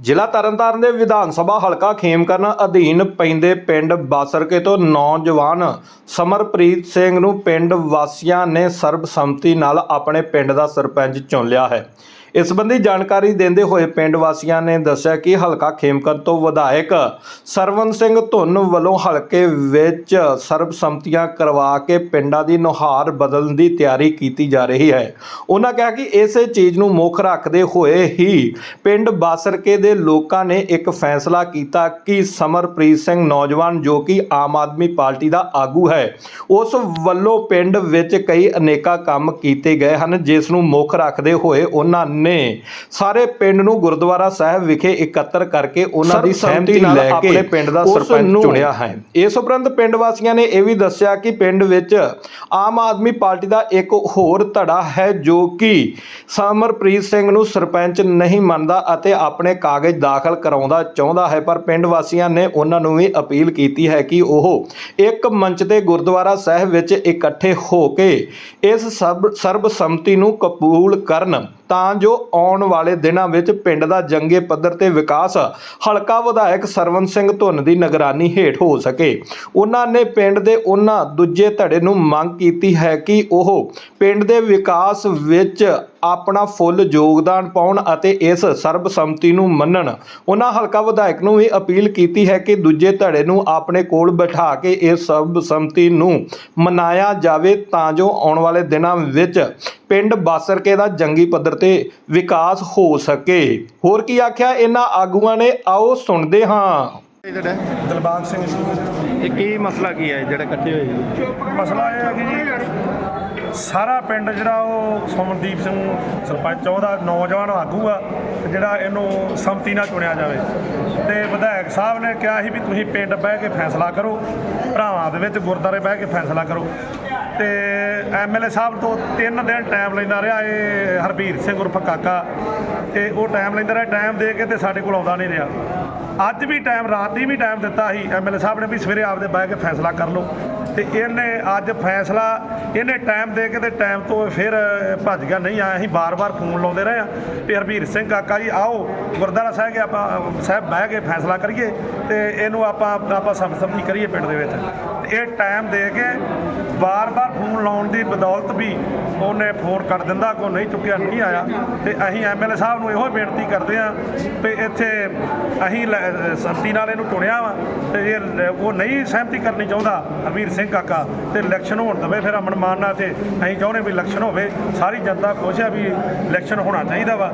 ਜ਼ਿਲ੍ਹਾ ਤਰਨਤਾਰਨ ਦੇ ਵਿਧਾਨ ਸਭਾ ਹਲਕਾ ਖੇਮਕਰਨ ਅਧੀਨ ਪੈਂਦੇ ਪਿੰਡ ਬਾਸਰਕੇ ਤੋਂ ਨੌਜਵਾਨ ਸਮਰਪ੍ਰੀਤ ਸਿੰਘ ਨੂੰ ਪਿੰਡ ਵਾਸੀਆਂ ਨੇ ਸਰਬਸੰਮਤੀ ਨਾਲ ਆਪਣੇ ਪਿੰਡ ਦਾ ਸਰਪੰਚ ਚੁਣ ਲਿਆ ਹੈ। ਇਸ ਸੰਬੰਧੀ ਜਾਣਕਾਰੀ ਦਿੰਦੇ ਹੋਏ ਪਿੰਡ ਵਾਸੀਆਂ ਨੇ ਦੱਸਿਆ ਕਿ ਹਲਕਾ ਖੇਮਕਰਨ ਤੋਂ ਵਿਧਾਇਕ ਸਰਵਨ ਸਿੰਘ ਧੁੰਨ ਵੱਲੋਂ ਹਲਕੇ ਵਿੱਚ ਸਰਬਸੰਮਤੀਆਂ ਕਰਵਾ ਕੇ ਪਿੰਡਾਂ ਦੀ ਨੁਹਾਰ ਬਦਲਣ ਦੀ ਤਿਆਰੀ ਕੀਤੀ ਜਾ ਰਹੀ ਹੈ। ਉਹਨਾਂ ਕਿਹਾ ਕਿ ਇਸੇ ਚੀਜ਼ ਨੂੰ ਮੁੱਖ ਰੱਖਦੇ ਹੋਏ ਹੀ ਪਿੰਡ ਬਾਸਰਕੇ ਦੇ ਲੋਕਾਂ ਨੇ ਇੱਕ ਫੈਸਲਾ ਕੀਤਾ ਕਿ ਸਮਰਪ੍ਰੀਤ ਸਿੰਘ ਨੌਜਵਾਨ ਜੋ ਕਿ ਆਮ ਆਦਮੀ ਪਾਰਟੀ ਦਾ ਆਗੂ ਹੈ, ਉਸ ਵੱਲੋਂ ਪਿੰਡ ਵਿੱਚ ਕਈ ਅਨੇਕਾਂ ਕੰਮ ਕੀਤੇ ਗਏ ਹਨ, ਜਿਸ ਨੂੰ ਮੁੱਖ ਰੱਖਦੇ ਹੋਏ ਉਹਨਾਂ ਨੇ ਸਾਰੇ ਪਿੰਡ ਨੂੰ ਗੁਰਦੁਆਰਾ ਸਾਹਿਬ ਵਿਖੇ ਇਕੱਤਰ ਕਰਕੇ ਉਹਨਾਂ ਦੀ ਸਹਿਮਤੀ ਲੈ ਕੇ ਆਪਣੇ ਪਿੰਡ ਦਾ ਸਰਪੰਚ ਚੁਣਿਆ ਹੈ। ਇਸ ਉਪਰੰਤ ਪਿੰਡ ਵਾਸੀਆਂ ਨੇ ਇਹ ਵੀ ਦੱਸਿਆ ਕਿ ਪਿੰਡ ਵਿੱਚ ਆਮ ਆਦਮੀ ਪਾਰਟੀ ਦਾ ਇੱਕ ਹੋਰ ਧੜਾ ਹੈ ਜੋ ਕਿ ਸਮਰਪ੍ਰੀਤ ਸਿੰਘ ਨੂੰ ਸਰਪੰਚ ਨਹੀਂ ਮੰਨਦਾ ਅਤੇ ਆਪਣੇ ਕਾਗਜ਼ ਦਾਖਲ ਕਰਾਉਂਦਾ ਚਾਹੁੰਦਾ ਹੈ ਪਰ ਪਿੰਡ ਵਾਸੀਆਂ ਨੇ ਉਹਨਾਂ ਨੂੰ ਵੀ ਅਪੀਲ ਕੀਤੀ ਹੈ ਕਿ ਉਹ ਇੱਕ ਮੰਚ ਤੇ ਗੁਰਦੁਆਰਾ ਸਾਹਿਬ ਵਿੱਚ ਇਕੱਠੇ ਹੋ ਕੇ ਇਸ ਸਭ ਸਰਬਸੰਮਤੀ ਨੂੰ ਕਬੂਲ ਕਰਨ। ਤਾਂ ਜੋ ਆਉਣ ਵਾਲੇ ਦਿਨਾਂ ਵਿੱਚ ਪਿੰਡ ਦਾ ਜੰਗੇ ਪੱਧਰ ਤੇ ਵਿਕਾਸ ਹਲਕਾ ਵਿਧਾਇਕ ਸਰਵਨ ਸਿੰਘ ਧੁੰਨ ਦੀ ਨਿਗਰਾਨੀ ਹੇਠ ਹੋ ਸਕੇ। ਉਹਨਾਂ ਨੇ ਪਿੰਡ ਦੇ ਉਹਨਾਂ ਦੂਜੇ ਧੜੇ ਨੂੰ ਮੰਗ ਕੀਤੀ ਹੈ ਕਿ ਉਹ ਪਿੰਡ ਦੇ ਵਿਕਾਸ ਵਿੱਚ ਆਪਣਾ ਫੁੱਲ ਯੋਗਦਾਨ ਪਾਉਣ ਅਤੇ ਇਸ ਸਰਬਸੰਮਤੀ ਨੂੰ ਮੰਨਣ। ਉਹਨਾਂ ਹਲਕਾ ਵਿਧਾਇਕ ਨੂੰ ਵੀ ਅਪੀਲ ਕੀਤੀ ਹੈ ਕਿ ਦੂਜੇ ਧੜੇ ਨੂੰ ਆਪਣੇ ਕੋਲ ਬਿਠਾ ਕੇ ਇਸ ਸਰਬਸੰਮਤੀ ਨੂੰ ਮਨਾਇਆ ਜਾਵੇ ਤਾਂ ਜੋ ਆਉਣ ਵਾਲੇ ਦਿਨਾਂ ਵਿੱਚ ਪਿੰਡ ਬਾਸਰਕੇ ਦਾ ਜੰਗੀ ਪੱਧਰ ਤੇ ਵਿਕਾਸ ਹੋ ਸਕੇ। ਹੋਰ ਕੀ ਆਖਿਆ ਇਹਨਾਂ ਆਗੂਆਂ ਨੇ? ਆਓ ਸੁਣਦੇ ਹਾਂ। ਜਿਹੜਾ ਦਿਲਬਾਗ ਸਿੰਘ ਜੀ। ਇਹ ਕੀ ਮਸਲਾ ਕੀ ਹੈ ਜਿਹੜਾ ਇਕੱਠੇ ਹੋਏ ਜੀ? ਮਸਲਾ ਇਹ ਹੈ ਕਿ ਜੀ ਸਾਰਾ ਪਿੰਡ ਜਿਹੜਾ ਉਹ ਸੁਮਨਦੀਪ ਸਿੰਘ ਸਰਪੰਚ, ਉਹਦਾ ਨੌਜਵਾਨ ਆਗੂ ਆ, ਤੇ ਜਿਹੜਾ ਇਹਨੂੰ ਸੰਮਤੀ ਨਾਲ ਚੁਣਿਆ ਜਾਵੇ। ਤੇ ਵਿਧਾਇਕ ਸਾਹਿਬ ਨੇ ਕਿਹਾ ਸੀ ਵੀ ਤੁਸੀਂ ਪਿੰਡ ਬਹਿ ਕੇ ਫੈਸਲਾ ਕਰੋ, ਭਰਾਵਾਂ ਦੇ ਵਿੱਚ ਗੁਰਦਾਰੇ ਬਹਿ ਕੇ ਫੈਸਲਾ ਕਰੋ। ਤੇ ਐਮਐਲਏ ਸਾਹਿਬ ਤੋਂ 3 ਦਿਨ ਟਾਈਮ ਲੈਂਦਾ ਰਿਹਾ ਇਹ ਹਰਬੀਰ ਸਿੰਘ ਉਰਫ ਕਾਕਾ। ਤੇ ਉਹ ਟਾਈਮ ਲੈਂਦਾ ਰਿਹਾ, ਟਾਈਮ ਦੇ ਕੇ ਤੇ ਸਾਡੇ ਕੋਲ ਆਉਂਦਾ ਨਹੀਂ ਰਿਹਾ। ਅੱਜ ਵੀ ਟਾਈਮ ਰਾਤ ਦੀ ਵੀ ਟਾਈਮ ਦਿੱਤਾ ਸੀ। ਐਮਐਲਏ ਸਾਹਿਬ ਨੇ ਵੀ ਸਵੇਰੇ ਆਪਦੇ ਬਹਿ ਕੇ ਫੈਸਲਾ ਕਰ ਲਓ। ਤੇ ਇਹਨੇ ਅੱਜ ਫੈਸਲਾ, ਇਹਨੇ ਟਾਈਮ ਦੇ ਕੇ ਤੇ ਟਾਈਮ ਤੋਂ ਫਿਰ ਭੱਜ ਗਿਆ। ਨਹੀਂ ਆਇਆ ਅਸੀਂ ਬਾਰ-ਬਾਰ ਫੋਨ ਲਾਉਂਦੇ ਰਹੇ ਆ ਵੀ ਹਰਬੀਰ ਸਿੰਘ ਕਾਕਾ ਜੀ, ਆਓ, ਗੁਰਦੁਆਰਾ ਸਾਹਿਬ ਕੇ ਆਪਾਂ, ਸਾਹਿਬ ਬਹਿ ਕੇ ਫੈਸਲਾ ਕਰੀਏ ਤੇ ਇਹਨੂੰ ਆਪਾਂ ਆਪਾਂ ਸਮਝੀ ਕਰੀਏ ਪਿੰਡ ਦੇ ਵਿੱਚ। ਇਹ ਟਾਈਮ ਦੇ ਕੇ ਬਾਰ-ਬਾਰ ਫੋਨ ਲਾਉਣ ਦੀ ਬਦੌਲਤ ਵੀ ਉਹਨੇ ਫੋਨ ਕੱਟ ਦਿੰਦਾ ਕੋ ਨਹੀਂ ਚੁੱਕਿਆ ਨਹੀਂ ਆਇਆ। ਤੇ ਅਸੀਂ ਐਮਐਲਏ ਸਾਹਿਬ ਨੂੰ ਇਹੋ ਬੇਨਤੀ ਕਰਦੇ ਆ ਵੀ ਇੱਥੇ ਅਸੀਂ ਸੰਮਤੀ ਨਾਲ ਇਹਨੂੰ ਚੁਣਿਆ ਵਾ ਤੇ ਇਹ ਉਹ ਨਹੀਂ ਸਹਿਮਤੀ ਕਰਨੀ ਚਾਹੁੰਦਾ ਹਰਵੀਰ ਸਿੰਘ ਕਾਕਾ ਤੇ ਇਲੈਕਸ਼ਨ ਹੋਣ ਦਵੇ ਫਿਰ ਅਮਨ ਮਾਨ ਨਾਲ ਤੇ ਅਸੀਂ ਚਾਹੁੰਦੇ ਵੀ ਇਲੈਕਸ਼ਨ ਹੋਵੇ। ਸਾਰੀ ਜਨਤਾ ਖੁਸ਼ ਆ ਵੀ ਇਲੈਕਸ਼ਨ ਹੋਣਾ ਚਾਹੀਦਾ ਵਾ।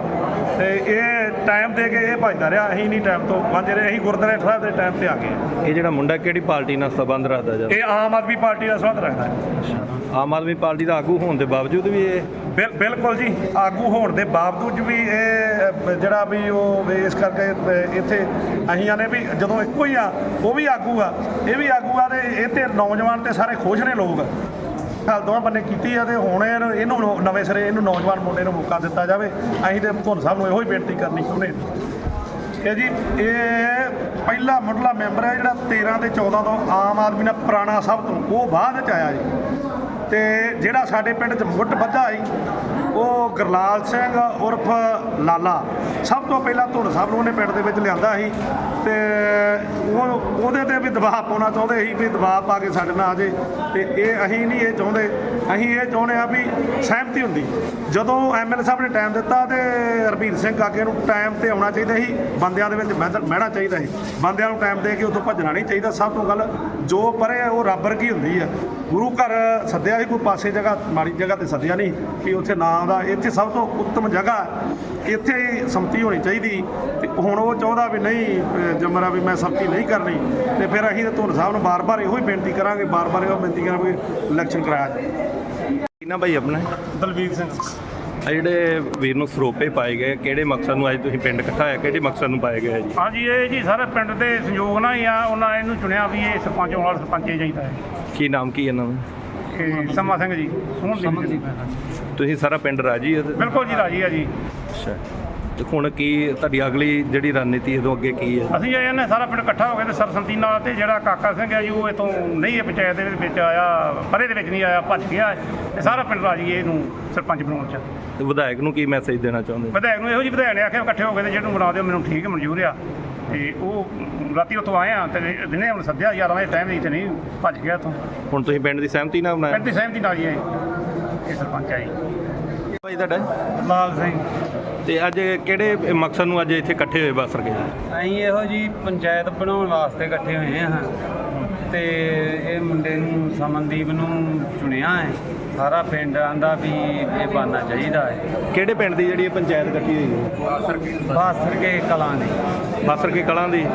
ਤੇ ਇਹ ਟਾਈਮ ਦੇ ਕੇ ਇਹ ਭਜਦਾ ਰਿਹਾ ਅਸੀਂ ਨਹੀਂ ਟਾਈਮ ਤੋਂ ਵਾਂਝੇ ਰਹੇ ਅਸੀਂ ਗੁਰਦੁਆਰੇ ਸਾਹਿਬ ਦੇ ਟਾਈਮ ਤੇ ਆ ਗਏ। ਇਹ ਜਿਹੜਾ ਮੁੰਡਾ ਕਿਹੜੀ ਪਾਰਟੀ ਨਾਲ ਸੰਬੰਧ ਰੱਖਦਾ ਜੀ? ਇਹ ਆਮ ਆਦਮੀ ਪਾਰਟੀ ਦਾ ਸੰਬੰਧ ਰੱਖਦਾ। ਹੈ ਆਮ ਆਦਮੀ ਪਾਰਟੀ ਦਾ ਆਗੂ ਹੋਣ ਦੇ ਬਾਵਜੂਦ ਵੀ ਇਹ ਬਿਲ ਬਿਲਕੁਲ ਜੀ ਆਗੂ ਹੋਣ ਦੇ ਬਾਵਜੂਦ ਵੀ ਇਹ ਅ, ਜਿਹੜਾ ਵੀ ਉਹ ਇਸ ਕਰਕੇ ਅ, ਇੱਥੇ ਅਸੀਂ ਆਨੇ ਵੀ ਜਦੋਂ ਇੱਕੋ ਹੀ ਆ ਉਹ ਵੀ ਆਗੂ ਆ ਇਹ ਵੀ ਆਗੂ ਆ ਤੇ ਇਹ ਤੇ ਨੌਜਵਾਨ ਤੇ ਸਾਰੇ ਖੁਸ਼ ਨੇ ਲੋਕ। ਹਾਲ ਦੋਵਾਂ ਬੰਨੇ ਕੀਤੀ ਆ ਤੇ ਹੁਣ ਇਹਨੂੰ ਇਹਨੂੰ ਨੌ- ਨਵੇਂ ਸਿਰੇ ਇਹਨੂੰ ਨੌਜਵਾਨ ਮੁੰਡੇ ਨੂੰ ਮੌਕਾ ਦਿੱਤਾ ਜਾਵੇ। ਅਸੀਂ ਤੇ ਧੁੰਨ ਸਾਹਿਬ ਨੂੰ ਇਹੋ ਹੀ ਬੇਨਤੀ ਕਰਨੀ ਚਾਹੁੰਦੇ ਇਹ ਜੀ ਇਹ ਪਹਿਲਾ ਮੁੱਢਲਾ ਮੈਂਬਰ ਹੈ ਜਿਹੜਾ 13 ਤੇ 14 ਤੋਂ ਆਮ ਆਦਮੀ ਨਾਲ ਪੁਰਾਣਾ ਸਭ ਤੋਂ ਉਹ ਬਾਅਦ ਚ ਆਇਆ ਜੀ। ਤੇ ਜਿਹੜਾ ਸਾਡੇ ਪਿੰਡ 'ਚ ਮੁੱਢ ਬੱਧਾ ਸੀ, ਉਹ ਗਰਲਾਲ ਸਿੰਘ ਉਰਫ ਲਾਲਾ। ਸਭ ਤੋਂ ਪਹਿਲਾਂ ਧੁੰਨ ਸਾਹਿਬ ਨੂੰ ਉਹਨੇ ਪਿੰਡ ਦੇ ਵਿੱਚ ਲਿਆਂਦਾ ਸੀ। ਤੇ ਉਹ ਉਹਦੇ ਤੇ ਵੀ ਦਬਾਅ ਪਾਉਣਾ ਚਾਹੁੰਦੇ ਸੀ ਵੀ ਦਬਾਅ ਪਾ ਕੇ ਸਾਡੇ ਨਾਲ ਆ ਜੇ। ਤੇ ਇਹ ਅਸੀਂ ਨਹੀਂ ਇਹ ਚਾਹੁੰਦੇ। ਅਸੀਂ ਇਹ ਚਾਹੁੰਦੇ ਆ ਵੀ ਸਹਿਮਤੀ ਹੁੰਦੀ। ਜਦੋਂ ਐਮਐਲਏ ਸਾਹਿਬ ਨੇ ਟਾਈਮ ਦਿੱਤਾ ਤੇ ਹਰਬੀਰ ਸਿੰਘ ਕਾਕੇ ਨੂੰ ਟਾਈਮ ਤੇ ਆਉਣਾ ਚਾਹੀਦਾ ਸੀ। ਬੰਦਿਆਂ ਦੇ ਵਿੱਚ ਬਹਿ- ਬਹਿਣਾ ਚਾਹੀਦਾ ਸੀ। ਬੰਦਿਆਂ ਨੂੰ ਟਾਈਮ ਦੇ ਕੇ ਉੱਥੋਂ ਭੱਜਣਾ ਨਹੀਂ ਚਾਹੀਦਾ। ਸਭ ਤੋਂ ਗੱਲ ਜੋ ਪਰੇ ਆ, ਉਹ ਰੱਬਰ ਕੀ ਹੁੰਦੀ ਆ। ਗੁਰੂ ਘਰ ਸੱਦਿਆ ਸੀ, ਕੋਈ ਪਾਸੇ ਜਗ੍ਹਾ, ਮਾੜੀ ਜਗ੍ਹਾ ਤੇ ਸੱਦਿਆ ਨਹੀਂ ਕਿ ਉੱਥੇ ਨਾਂ ਦਾ। ਇੱਥੇ ਸਭ ਤੋਂ ਉੱਤਮ ਜਗ੍ਹਾ, ਇੱਥੇ ਸੰਮਤੀ ਹੋਣੀ ਚਾਹੀਦੀ। ਤੇ ਹੁਣ ਉਹ ਚਾਹੁੰਦਾ ਵੀ ਨਹੀਂ ਜਮਰਾ ਵੀ ਮੈਂ ਸੰਮਤੀ ਨਹੀਂ ਕਰਨੀ ਤੇ ਫਿਰ ਅਸੀਂ ਧੁੰਨ ਸਾਹਿਬ ਨੂੰ ਬਾਰ-ਬਾਰ ਇਹੋ ਹੀ ਬੇਨਤੀ ਕਰਾਂਗੇ ਬਾਰ-ਬਾਰ ਇਹੋ ਬੇਨਤੀ ਕਰਾਂਗੇ ਇਲੈਕਸ਼ਨ ਕਰਾਇਆ ਜਾਵੇ ਕੀ ਨਾ ਭਾਈ ਆਪਣਾ? ਦਲਵੀਰ ਸਿੰਘ। ਆ ਜਿਹੜੇ ਵੀਰ ਨੂੰ ਸਰੋਪੇ ਪਾਏ ਗਏ ਕਿਹੜੇ ਮਕਸਦ ਨੂੰ ਅੱਜ ਤੁਸੀਂ ਪਿੰਡ ਇਕੱਠਾ ਹੋਇਆ ਕਿਹੜੇ ਮਕਸਦ ਨੂੰ ਪਾਏ ਗਏ ਹੈ ਜੀ? ਹਾਂਜੀ ਇਹ ਜੀ ਸਾਰੇ ਪਿੰਡ ਦੇ ਸੰਯੋਗ ਨਾਲ ਹੀ ਆ ਉਹਨਾਂ ਇਹਨੂੰ ਚੁਣਿਆ ਵੀ ਇਹ ਸਰਪੰਚ ਹੋਣ ਵਾਲਾ ਸਰਪੰਚ ਹੀ ਚਾਹੀਦਾ ਹੈ। ਕੀ ਨਾਮ ਕੀ ਇਹਨਾਂ ਦਾ? ਇਹ ਸਮਾ ਸਿੰਘ ਜੀ ਸੋਹਣਦੀਪ ਜੀ। ਤੁਸੀਂ ਸਾਰਾ ਪਿੰਡ ਰਾਜੀ ਹੋ ਬਿਲਕੁਲ ਜੀ ਰਾਜੀ ਆ ਜੀ। ਅੱਛਾ। ਤੇ ਹੁਣ ਕੀ ਤੁਹਾਡੀ ਅਗਲੀ ਜਿਹੜੀ ਰਣਨੀਤੀ ਇਹਦੋਂ ਅੱਗੇ ਕੀ ਹੈ? ਅਸੀਂ ਇਹ ਨੇ ਸਾਰਾ ਪਿੰਡ ਇਕੱਠਾ ਹੋ ਕੇ ਤੇ ਸਰਸੰਤੀ ਨਾਲ ਤੇ ਜਿਹੜਾ ਕਾਕਾ ਸਿੰਘ ਹੈ ਜੀ ਉਹ ਇਤੋਂ ਨਹੀਂ ਇਹ ਪੰਚਾਇਤ ਦੇ ਵਿੱਚ ਆਇਆ ਪਰੇ ਦੇ ਵਿੱਚ ਨਹੀਂ ਆਇਆ ਭੱਜ ਗਿਆ। ਤੇ ਸਾਰਾ ਪਿੰਡ ਰਾਜੀ ਇਹਨੂੰ ਸਰਪੰਚ ਬਣਾਉਣ ਚ। ਤੇ ਵਿਧਾਇਕ ਨੂੰ ਕੀ ਮੈਸੇਜ ਦੇਣਾ ਚਾਹੁੰਦੇ ਵਿਧਾਇਕ ਨੂੰ ਇਹੋ ਜਿਹੀ ਵਿਧਾਇਕ ਨੇ ਆਖਿਆ ਇਕੱਠੇ ਹੋ ਕੇ ਤੇ ਜਿਹਨੂੰ ਬਣਾ ਦਿਓ ਮੈਨੂੰ ਠੀਕ ਮਨਜ਼ੂਰ ਆ। ਤੇ ਉਹ ਰਾਤੀ ਉੱਥੋਂ ਆਏ ਆ ਤੇ ਦਿਨੇ ਹੁਣ ਸੱਦਿਆ 11 ਵਜੇ ਟਾਈਮ ਦੀ ਤੇ ਨਹੀਂ ਭੱਜ ਗਿਆ ਇੱਥੋਂ। ਹੁਣ ਤੁਸੀਂ ਪਿੰਡ ਦੀ ਸਹਿਮਤੀ ਨਾਲ ਬਣਾਇਆ? ਪਿੰਡ ਦੀ ਸਹਿਮਤੀ ਨਾਲ ਹੀ ਹੈ ਇਹ ਸਰਪੰਚ ਜੀ ਭਾਈ ਤੁਹਾਡਾ? ਲਾਲ ਸਿੰਘ। ਤੇ ਅੱਜ ਕਿਹੜੇ ਮਕਸਦ ਨੂੰ ਅੱਜ ਇੱਥੇ ਇਕੱਠੇ ਹੋਏ ਬਾਸਰ ਕੇ ਅਸੀਂ ਇਹੋ ਜੀ ਪੰਚਾਇਤ ਬਣਾਉਣ ਵਾਸਤੇ ਇਕੱਠੇ ਹੋਏ ਹਾਂ। ਤੇ ਇਹ ਮੁੰਡੇ ਨੂੰ, ਸਮਨਦੀਪ ਨੂੰ ਚੁਣਿਆ ਹੈ। ਸਾਰਾ ਪਿੰਡ ਆਂਦਾ ਵੀ ਇਹ ਬਣਨਾ ਚਾਹੀਦਾ ਹੈ। ਕਿਹੜੇ ਪਿੰਡ ਦੀ ਜਿਹੜੀ ਇਹ ਪੰਚਾਇਤ ਇਕੱਠੀ ਹੋਈ ਹੈ? ਬਾਸਰ ਕੇ ਕਲਾਂ ਦੀ। ਬਾਸਰ ਕੇ ਕਲਾਂ ਦੀ?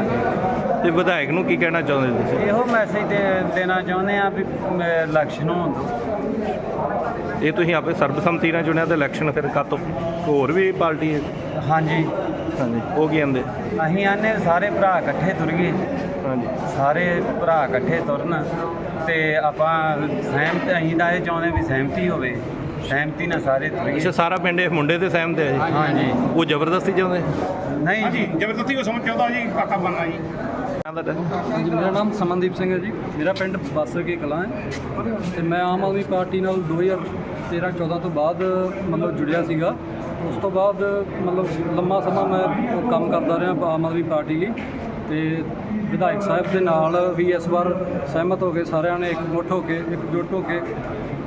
ਤੇ ਵਿਧਾਇਕ ਨੂੰ ਕੀ ਕਹਿਣਾ ਚਾਹੁੰਦੇ ਤੁਸੀਂ? ਇਹੋ ਮੈਸੇਜ ਦੇ ਦੇਣਾ ਚਾਹੁੰਦੇ ਆ ਵੀ ਅਮ, ਇਲੈਕਸ਼ਨ ਹੋਣ ਤੋਂ। ਇਹ ਤੁਸੀਂ ਆਪੇ ਸਰਬਸੰਮਤੀ ਨਾਲ ਚੁਣਿਆ ਤੇ ਇਲੈਕਸ਼ਨ ਫਿਰ ਕਾਤੋਂ ਹੋਰ ਵੀ ਪਾਰਟੀ ਹੈ? ਹਾਂਜੀ। ਹਾਂਜੀ। ਉਹ ਕੀ ਕਹਿੰਦੇ? ਅਸੀਂ ਆਨੇ ਸਾਰੇ ਭਰਾ ਇਕੱਠੇ ਤੁਰ ਗਏ ਹਾਂਜੀ। ਸਾਰੇ ਭਰਾ ਇਕੱਠੇ ਤੁਰਨ ਤੇ ਆਪਾਂ ਸਹਿਮਤ ਅਸੀਂ ਤਾਂ ਇਹ ਚਾਹੁੰਦੇ ਵੀ ਸਹਿਮਤੀ ਹੋਵੇ। ਸਹਿਮਤੀ ਨਾਲ ਸਾਰੇ ਤੁਰ ਅੱਛਾ ਗਏ ਸਾਰਾ ਪਿੰਡ ਇਹ ਮੁੰਡੇ ਤੇ ਸਹਿਮਤ ਹੈ ਜੀ? ਹਾਂਜੀ। ਉਹ ਜ਼ਬਰਦਸਤੀ ਚਾਹੁੰਦੇ? ਨਹੀਂ ਹਾਂਜੀ ਜੀ ਜ਼ਬਰਦਸਤੀ ਕੋ ਸਮਝ ਚਾਹੁੰਦਾ ਜੀ ਕਾਕਾ ਬਣਨਾ ਜੀ। ਤੁਹਾਡਾ ਹਾਂਜੀ ਮੇਰਾ ਨਾਮ ਸਮਨਦੀਪ ਸਿੰਘ ਹੈ ਜੀ। ਮੇਰਾ ਪਿੰਡ ਬਾਸਰ ਕੇ ਕਲਾਂ ਹੈ। ਤੇ ਮੈਂ ਆਮ ਆਦਮੀ ਪਾਰਟੀ ਨਾਲ 2013-14 ਤੋਂ ਬਾਅਦ ਮਤਲਬ ਜੁੜਿਆ ਸੀਗਾ। ਉਸ ਤੋਂ ਬਾਅਦ ਮਤਲਬ ਲੰਮਾ ਸਮਾਂ ਮੈਂ ਕੰਮ ਕਰਦਾ ਰਿਹਾ ਆਮ ਆਦਮੀ ਪਾਰਟੀ ਲਈ ਤੇ ਵਿਧਾਇਕ ਸਾਹਿਬ ਦੇ ਨਾਲ ਵੀ ਇਸ ਵਾਰ ਸਹਿਮਤ ਹੋ ਕੇ ਸਾਰਿਆਂ ਨੇ ਇਕਮੁੱਠ ਹੋ ਕੇ, ਇਕਜੁੱਟ ਹੋ ਕੇ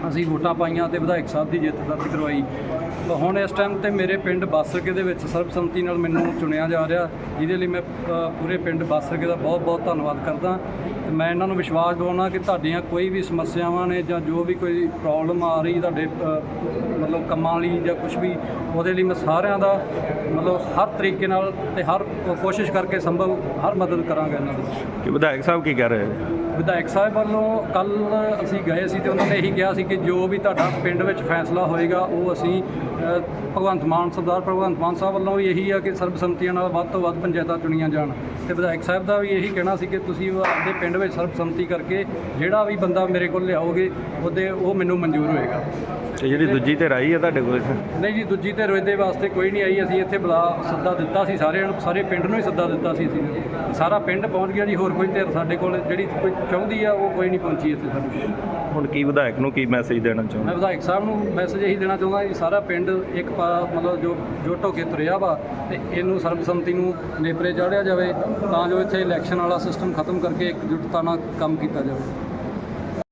ਅਸੀਂ ਵੋਟਾਂ ਪਾਈਆਂ ਤੇ ਵਿਧਾਇਕ ਸਾਹਿਬ ਦੀ ਜਿੱਤ ਦਰਜ ਕਰਵਾਈ। ਤਾਂ ਹੁਣ ਇਸ ਟਾਈਮ ਤੇ ਮੇਰੇ ਪਿੰਡ ਬਾਸਰਕੇ ਦੇ ਵਿੱਚ ਸਰਬਸੰਮਤੀ ਨਾਲ ਮੈਨੂੰ ਚੁਣਿਆ ਜਾ ਰਿਹਾ, ਜਿਹਦੇ ਲਈ ਮੈਂ ਪੂਰੇ ਪਿੰਡ ਬਾਸਰਕੇ ਦਾ ਬਹੁਤ ਬਹੁਤ ਧੰਨਵਾਦ ਕਰਦਾ। ਤੇ ਮੈਂ ਇਹਨਾਂ ਨੂੰ ਵਿਸ਼ਵਾਸ ਦਿਵਾਉਣਾ ਕਿ ਤੁਹਾਡੀਆਂ ਕੋਈ ਵੀ ਸਮੱਸਿਆਵਾਂ ਨੇ ਜਾਂ ਜੋ ਵੀ ਕੋਈ ਪ੍ਰੋਬਲਮ ਆ ਰਹੀ ਤੁਹਾਡੇ ਮਤਲਬ ਕੰਮਾਂ ਲਈ ਜਾਂ ਕੁਝ ਵੀ ਉਹਦੇ ਲਈ ਮੈਂ ਸਾਰਿਆਂ ਦਾ ਮਤਲਬ ਹਰ ਤਰੀਕੇ ਨਾਲ ਤੇ ਹਰ ਕੋਸ਼ਿਸ਼ ਕਰਕੇ ਸੰਭਵ ਹਰ ਮਦਦ ਕਰਾਂਗਾ ਇਹਨਾਂ ਦੀ। ਕਿ ਵਿਧਾਇਕ ਸਾਹਿਬ ਕੀ ਕਰ ਰਹੇ? ਵਿਧਾਇਕ ਸਾਹਿਬ ਵੱਲੋਂ ਕੱਲ ਅਸੀਂ ਗਏ ਸੀ ਤੇ ਉਹਨਾਂ ਨੇ ਇਹੀ ਕਿਹਾ ਸੀ ਕਿ ਜੋ ਵੀ ਤੁਹਾਡਾ ਪਿੰਡ ਵਿੱਚ ਫੈਸਲਾ ਹੋਏਗਾ ਉਹ ਅਸੀਂ ਭਗਵੰਤ ਮਾਨ ਸਰਦਾਰ ਭਗਵੰਤ ਮਾਨ ਸਾਹਿਬ ਵੱਲੋਂ ਵੀ ਇਹੀ ਆ ਕਿ ਸਰਬਸੰਮਤੀਆਂ ਨਾਲ ਵੱਧ ਤੋਂ ਵੱਧ ਪੰਚਾਇਤਾਂ ਚੁਣੀਆਂ ਜਾਣ। ਤੇ ਵਿਧਾਇਕ ਸਾਹਿਬ ਦਾ ਵੀ ਇਹੀ ਕਹਿਣਾ ਸੀ ਕਿ ਤੁਸੀਂ ਆਪਦੇ ਪਿੰਡ ਵਿੱਚ ਸਰਬਸੰਮਤੀ ਕਰਕੇ ਜਿਹੜਾ ਵੀ ਬੰਦਾ ਮੇਰੇ ਕੋਲ ਲਿਆਓਗੇ ਉਹਦੇ ਉਹ ਮੈਨੂੰ ਮਨਜ਼ੂਰ ਹੋਏਗਾ। ਤੇ ਜਿਹੜੀ ਦੂਜੀ ਤੇ ਰਾਈ ਹੈ ਤੁਹਾਡੇ ਕੋਲ? ਨਹੀਂ ਜੀ ਦੂਜੀ ਤੇ ਰੋਇਦੇ ਵਾਸਤੇ ਕੋਈ ਨਹੀਂ ਆਈ ਅਸੀਂ ਇੱਥੇ ਬੁਲਾ ਸੱਦਾ ਦਿੱਤਾ ਸੀ ਸਾਰਿਆਂ ਨੂੰ ਸਾਰੇ ਪਿੰਡ ਨੂੰ ਹੀ ਸੱਦਾ ਦਿੱਤਾ ਸੀ ਅਸੀਂ। ਸਾਰਾ ਪਿੰਡ ਪਹੁੰਚ ਗਿਆ ਜੀ ਹੋਰ ਕੋਈ ਧਿਰ ਸਾਡੇ ਕੋਲ ਜਿਹੜੀ ਕੋਈ ਚਾਹੁੰਦੀ ਆ ਉਹ ਕੋਈ ਨਹੀਂ ਪਹੁੰਚੀ ਇੱਥੇ ਸਾਡੇ ਹੁਣ ਕੀ ਵਿਧਾਇਕ ਨੂੰ ਕੀ ਮੈਸੇਜ ਦੇਣਾ ਚਾਹੁੰਦੇ? ਮੈਂ ਵਿਧਾਇਕ ਸਾਹਿਬ ਨੂੰ ਮੈਸੇਜ ਇਹੀ ਦੇਣਾ ਚਾਹੁੰਦਾ ਕਿ ਸਾਰਾ ਪਿੰਡ ਇੱਕ ਪਾ ਮਤਲਬ ਜੋ ਜੁੱਟ ਹੋ ਕੇ ਤੁਰਿਆ ਵਾ ਤੇ ਇਹਨੂੰ ਸਰਬਸੰਮਤੀ ਨੂੰ ਨੇਪਰੇ ਚਾੜਿਆ ਜਾਵੇ ਤਾਂ ਜੋ ਇੱਥੇ ਇਲੈਕਸ਼ਨ ਵਾਲਾ ਸਿਸਟਮ ਖਤਮ ਕਰਕੇ ਇਕਜੁੱਟਤਾ ਨਾਲ ਕੰਮ ਕੀਤਾ ਜਾਵੇ।